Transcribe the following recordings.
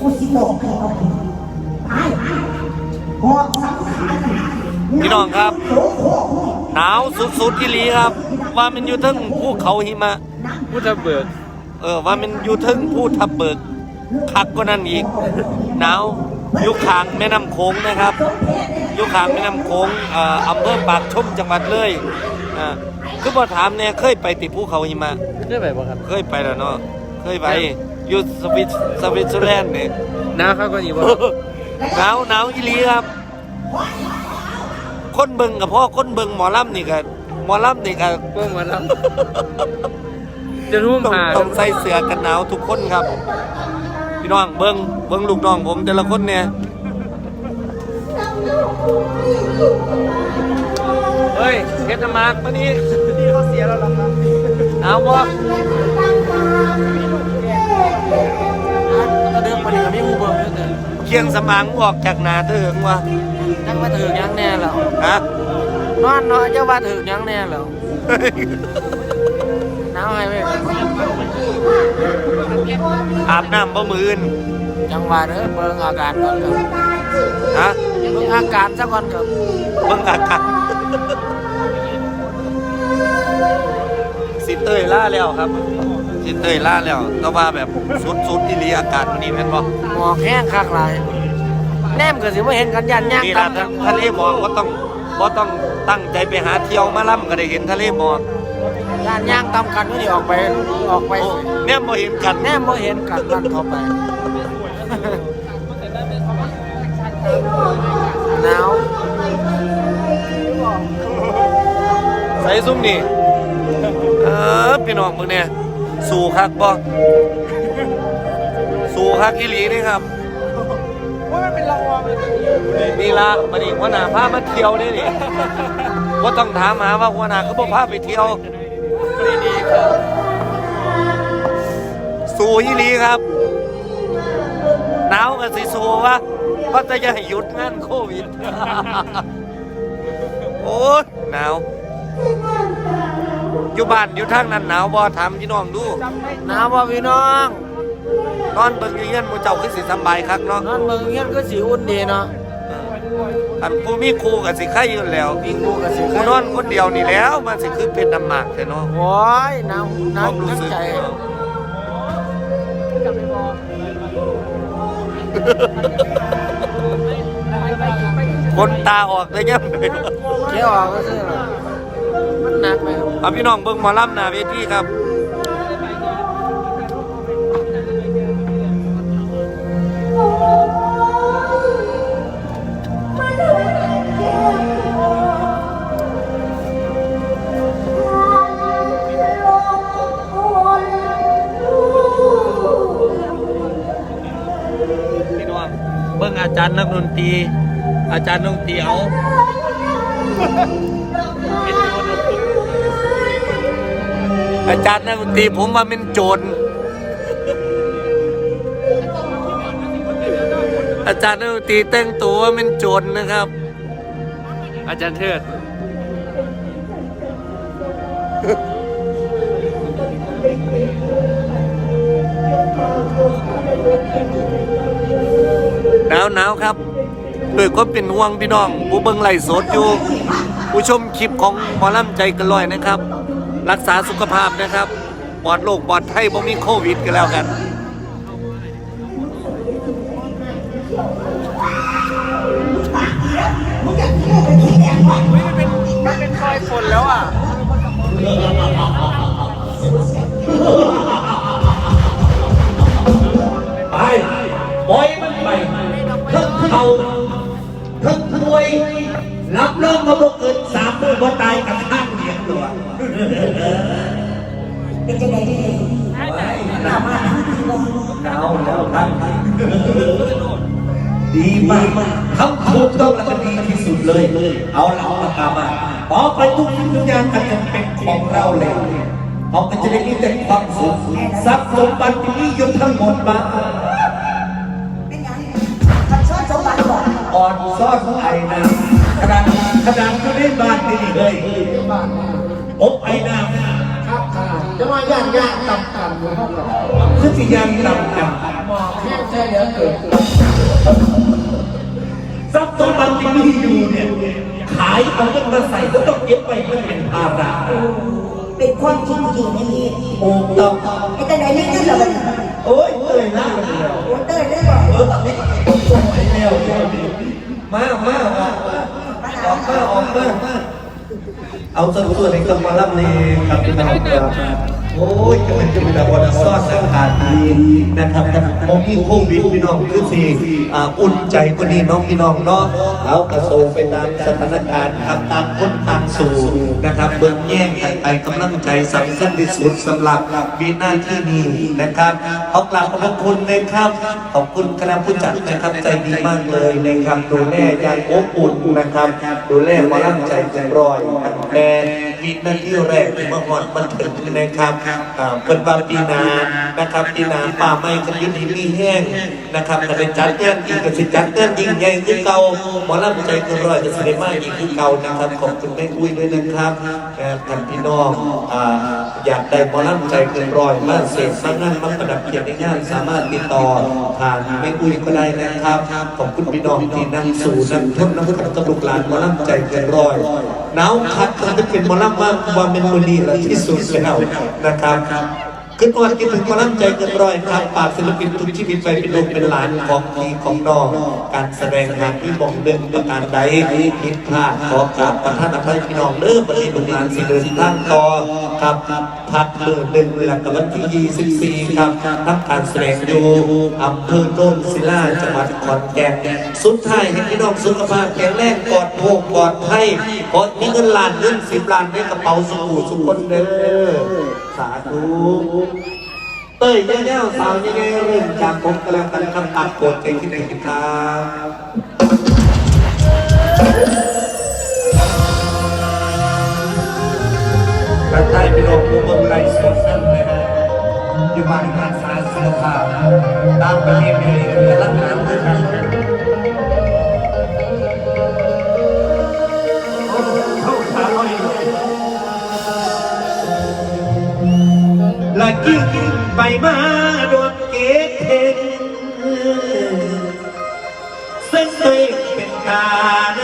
กูสิบอกให้เอาไปตายหอบสังขารพี่น้องครับโลโคหนาวสุดๆที่ลีครับ ว่ามันอยู่เทึงภูเขาหิมะ พูดจะเบิกเออว่ามันอยู่เทึงภูทับเบิกคักก็นั่นอีก หนาวอยู่ข้างแม่น้ำโขงนะครับอยู่ข้างแม่น้ำโขงเอ่ออำเภอปากชมจังหวัดเลยอ่าคือบ่ถามเนี่ยเคยไปติภูเขาหิมะได้ไหมบ่ครับ เคยไปแล้วเนาะเคยไป อยู่สวิตสวิตเซอร์แลนด์เนี่ยน้าเขาก็อีกบ่หนาวหนาวอีหลีครับ คนเบิ่งกับพ่อคนเบิ่งหมอลำนี่ก็หมอลำนี่ก็พวกมันแล้วจะรุ่มต้องหาต้องใส่เสื้อกันหนาวทุกคนครับ พี่น้องเบิ่งเบิ่งลูกน้องผมแต่ละคนเนี่ยเฮ้ยเพชรมาร์กมานี่ที่เขาเสียแล้วหรอครับเอาบ่ ก็เดิมไปนี่ก็มีผู้เบิ่งอยู่แต่เคียงสมางออกจากหนาเถิงวะยังมาถึงยังแน่แล้วฮะนอนเนาะเจ้าว่าถึงยังแน่แล้วหนาวให้เว้ยอาบน้ำบ่มื่นจังหวะเด้อเบิ่งอาการก่อนครับฮะเบิ่งอาการซะก่อนครับเบิ่งอากาศสิเตยล่าแล้วครับ สิเตยล่าแล้ว แต่ว่าแบบสุดสุดๆที่ลีอากาศมันนี่แม่นบ่หมอกแห้งคักหลายแนมก็สิบ่เห็นกันยันย่างนี่กัล่ะนททะเลหมอกก็ต้องบ่ต้องตั้งใจไปหาเที่ยวมาล่ำก็ได้เห็นทะเลหมอกย่านย่างตำกันนี่ออกไปออกไป โอ้เนี่ยบ่เห็นกันแนมบ่เห็นกันนั่นเข้าไปหนาวใส่ซุ้มนี่เออพี่น้องมึงเนี่ย สู่คักบ่สู่คักอีหลีนี่ครับว่ามันเป็นละอองนี่ละมาดิหัวหน้าพามาเที่ยวนี่นี่ว่าต้องถามหาว่าหัวหน้าเขาบอกพาไปเที่ยวดีๆครับสู่อีหลีครับหนาวกันสิสู่วะเพราะจะอย่าให้หยุดงานโควิดโอ้ยหนาว อยู่บ้านอยู่ทางนั้นหนาวบ่ถามพี่น้องดู หนาวบ่พี่น้องนอนเบิ่งอยู่เฮียนหมู่เจ้าคือสิสำบายคักเนาะนอนเมืองเงี้ยก็สิอุ่นดีเนาะเอออันผู้มีครูก็สิไข่อยู่แล้ววิ่งดูก็สิกูนอนคนเดียวนี่แล้ว มันสิคือเป็นน้ำหมากแท้เนาะโอ้ยหนาวหนาวความรู้ทั้งสึกใจคนตาออกเลยยังไงเกี่ยวออกก็ซื้อ มันหนักไหมครับเอาพี่น้องเบิ่งหมอลำหน้าเวทีครับ พี่น้องเบิ่งอาจารย์นักดนตรีอาจารย์ดนตรีเอา อาจารย์นักดนตรีผมว่าเป็นโจร อาจารย์นักดนตรีแต่งตัวว่าเป็นโจรนะครับ อาจารย์เทิดหนาวหนาวครับด้วยความเป็นห่วงพี่น้องผู้เบิ่งไล่สดอยู่ ผู้ชมคลิปของหมอลำใจเกันลอยนะครับ รักษาสุขภาพนะครับปลอดโรคปลอดภัยบ่มีโควิดกันแล้วกันมันเป็นคอยฝนแล้วอะไปปล่อยมันไปทั้งเขาทั้งถวย รับรองมาบ่เกินสามมือบ่ตายกับข้างเดียวตัวเป็นจังได๋ดีถามมาทั้งทีบ่เอาแล้วท่านดีมากทำถูกต้องและก็ดีที่สุดเลย เอาเรามาตามมาต่อไปทุกสิ่งทุกอย่างก็จะเป็นของเราแล้วเราก็จะได้มีแต่ความสุขทรัพย์สมบัติที่ยศทั้งหมดมาเป็นหยังท่านชอบสมบัติบ่อ่อนซ่อนไอ้น้ำขนาดขนาดอยู่ในบ้านนี่เลยอบไอ้น้ำครับขนาดจะมาย่างย่างต่ำต่ำอยู่ห้องกับคือสิยังต่ำต่หมอกแห้งใส่เหลือเกินทรัพย์สมบัติที่มีอยู่เนี่ยขายเอาเงินมาใส่ก็ต้องเก็บไปเพื่อเป็นภาระเป็นความจริงจริงนี่โอ้ต้องไอ้แต่ไหนนี่นั่นเหรอมันโอ้ยเตยหน้ามันเดียวโอ้เต้ยได้บอกเออนี่ไอ้แมวเจ้าดีมามา ออกมาออกมาออกมาเอาสรุปส่วนในกำมาลับนี่ครับพี่น้องครับ โอ้ยจะเป็นจะเป็นแบบวันซ่อนอาหารดีนะครับมองพี่โควิดพี่น้องคือสิอ่าอุ่นใจกว่านี้น้องพี่น้องเนาะเอากระโซไปตามสถานการณ์ครับตามคนตามสู่นะครับ เบื้องแย่งกันไปกำลังใจสำคัญที่สุดสำหรับวีหน้าที่นี้นะครับขอกราบขอบคุณนะครับขอบคุณคณะผู้จัดนะครับใจดีมากเลยนะครับดูแลอย่างอบอุ่นนะครับดูแลมาลังใจเต็มร้อยแต่ วีหน้าที่แรกที่มาหอดมันถึงนะครับเป็นบาปีนานะครับปีนาป่าไม้กันอยุดีมีแห้งนะครับแต่เป็นจัดเต้นอีกกับสิจัดเต้นยิ่งใหญ่คือเก่าหมอลั่งใจก็ร่อยจะเสดงมากอีกคือเก่านะครับขอบคุณแม่อุ้ยด้วยนะครับท่านพี่น้อง อยากได้หมอลั่งใจเกินร้อยมาเสพมานั่งมาประดับเกียรติในงานสามารถติดต่อทางแม่อุ้ยก็ได้นะครับขอบคุณพี่น้องที่นั่งสู่นั่งทนน้ำขับกับลูกหลานหมอลั่งใจเกินร้อยหนาวคัดมันจะเป็นหมอลั่งมากว่าเป็นมือดีและที่สุดแล้วนะครับ ขึ้นวันคิดถึงกำลังใจเกินร้อยครับปากศิลปินทุกชีวิตไปเป็นลูกเป็นหลานของพี่ของน้องการแสดงงานที่บอกเดินประการใดผิดพลาดขอกราบประทานอภัยพี่น้องเด้อปฏิบัติงานสิเดินทางต่อครับพักเมื่อหนึ่งหลักกับวันที่ 24 ครับทำการแสดงอยู่อำเภอโน่นศิลาจังหวัดขอนแก่นสุดท้ายให้พี่น้องสุขภาพแข็งแรงปลอดโปร่งปลอดภัยขอมีเงินล้านเงินสิบล้านในกระเป๋าสู่สุขคนเด้อาธุเต้ยแย่ๆสาวยังไงเริ่มจากผมกำลังกันคำตัดโกรธใจที่ไหนครับกระใครเป็นองค์ผู้บริไลสวนสั้นนะฮะอยู่บ้านงานสาศิลปะตามประเพณีเลย มาโดนเกตเห็นซึ่งเคยเป็นการ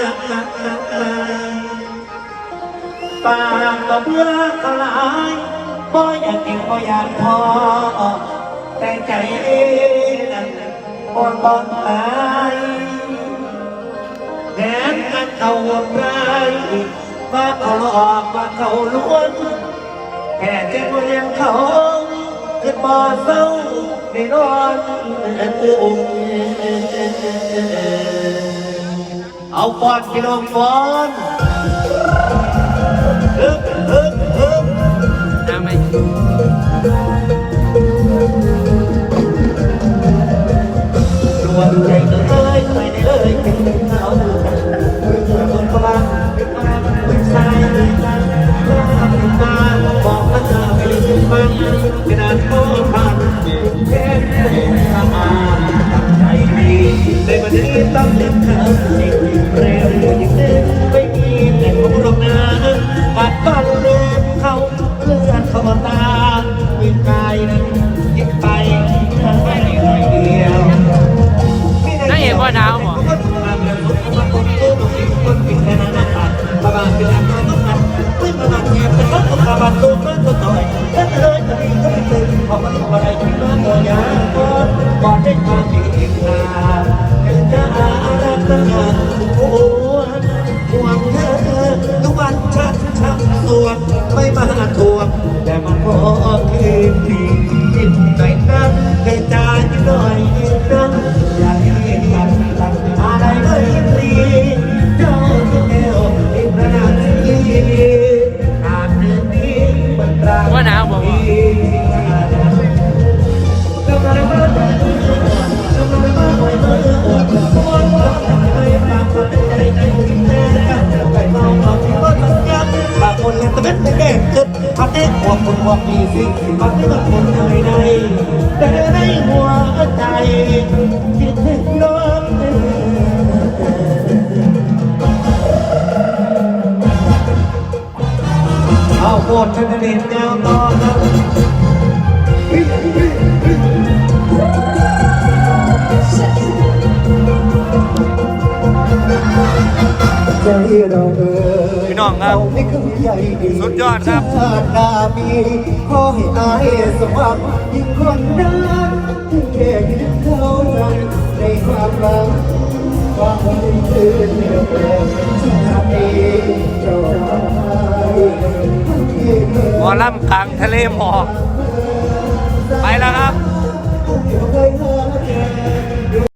ปากก็เบื่อกลายบ่อยากเกินบ่อยากพอ แต่ใจนั้นบอนบอนตายแผนกันเขาร้ายว่าเขาหลอกว่าเขาล้วงแค่เจ็บเลี้ยงเขา ขึ้นบ่อเศร้าในนอนเอาฟอนพี่น้องฟอนฮึบฮึบฮึบน้ำไหม เพัดเอกหัวคนหัวปีสิ่งที่มันคนเหนื่อยในแต่ในหัวใจคิดถึงน้องเอาโคตรเป็นเด็นแนวต่อครับ พี่น้องครับไม่เคยใหญ่ดีสุดยอดครับชาติหน้ามีขอให้อายสมหวังยิ่งคนนั้นถึงแค่เพียงเท่านั้นในความรักความหวังคืนเดียวชาตินี้เราได้หมอลำกลางทะเลหมอกไปแล้วครับ